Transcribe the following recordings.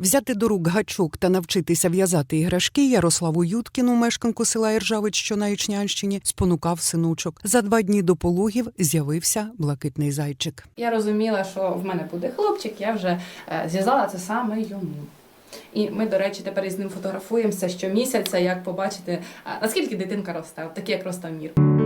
Взяти до рук гачок та навчитися в'язати іграшки Ярославу Юткіну, мешканку села Іржавич, що на Ічнянщині, спонукав синочок. За два дні до пологів з'явився блакитний зайчик. Я розуміла, що в мене буде хлопчик, я вже е, зв'язала це саме йому. І ми, до речі, тепер із ним фотографуємося щомісяця, як побачити, е, наскільки дитинка росте, такий як Ростомір.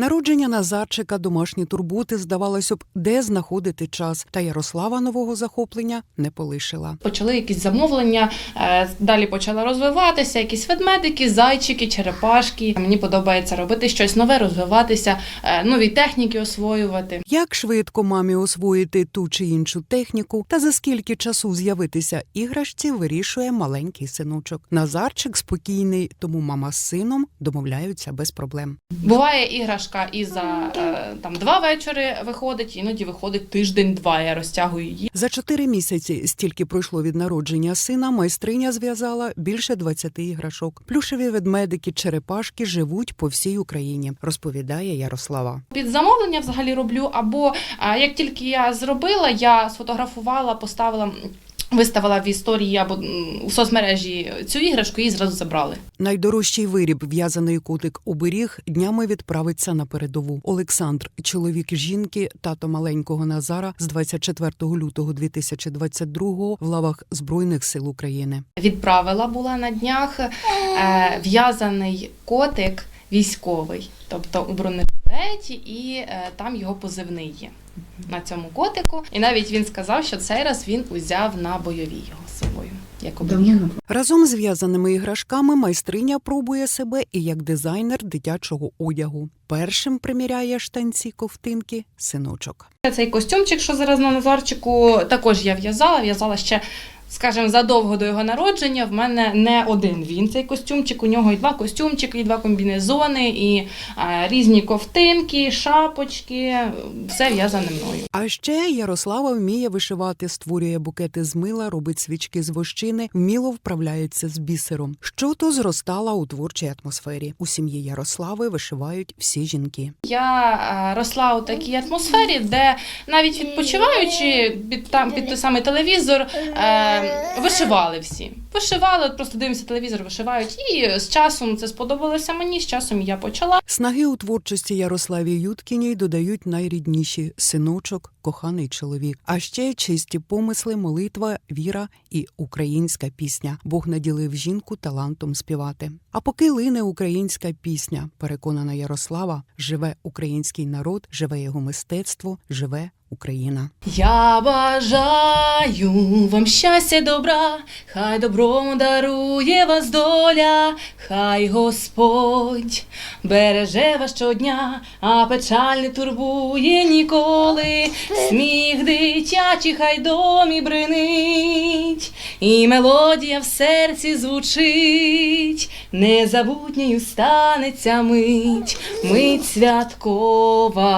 Народження Назарчика, домашні турботи, здавалося б, де знаходити час. Та Ярослава нового захоплення не полишила. Почали якісь замовлення, е, далі почала розвиватися, якісь ведмедики, зайчики, черепашки. Мені подобається робити щось нове, розвиватися, е, нові техніки освоювати. Як швидко мамі освоїти ту чи іншу техніку, та за скільки часу з'явитися іграшці, вирішує маленький синочок. Назарчик спокійний, тому мама з сином домовляються без проблем. Буває іграшка і за е, там два вечори виходить, іноді виходить тиждень-два. Я розтягую її. За чотири місяці, стільки пройшло від народження сина, майстриня зв'язала більше 20 іграшок. Плюшеві ведмедики, черепашки живуть по всій Україні, розповідає Ярослава. Під замовлення взагалі роблю. Або е, як тільки я зробила, я сфотографувала, поставила. Виставила в історії або у соцмережі цю іграшку і зразу забрали. Найдорожчий виріб, в'язаний котик оберіг, днями відправиться на передову. Олександр, чоловік жінки, тато маленького Назара, з 24 лютого 2022 в лавах збройних сил України. Відправила була на днях е, в'язаний котик військовий, тобто у бронежилеті, і е, там його позивний є на цьому котику. І навіть він сказав, що цей раз він узяв на бойові його з собою. Як оберіг. Разом з в'язаними іграшками майстриня пробує себе і як дизайнер дитячого одягу. Першим приміряє штанці ковтинки синочок. Цей костюмчик, що зараз на Назарчику, також я в'язала. В'язала ще, скажімо, задовго до його народження. В мене не один він цей костюмчик. У нього і два костюмчики, і два комбінезони, і е, різні ковтинки, шапочки. Все в'язане мною. А ще Ярослава вміє вишивати, створює букети з мила, робить свічки з вощини, вміло вправляється з бісером. Що то зростала у творчій атмосфері. У сім'ї Ярослави вишивають всі жінки. Я росла у такій атмосфері, де навіть відпочиваючи під там під той самий телевізор, е, Um, вишивали всі. Вишивали, просто дивимося телевізор, вишивають. І з часом це сподобалося мені. З часом я почала. Снаги у творчості Ярославі Юткіній додають найрідніші синочок, коханий чоловік. А ще чисті помисли, молитва, віра і українська пісня. Бог наділив жінку талантом співати. А поки лине українська пісня, переконана Ярослава, живе український народ, живе його мистецтво, живе Україна. Я бажаю вам щастя, й добра, хай добром дарує вас доля, хай Господь береже вас щодня, а печаль не турбує ніколи. Сміх дитячий хай домі бринить, і мелодія в серці звучить, незабутньою станеться мить, мить святкова.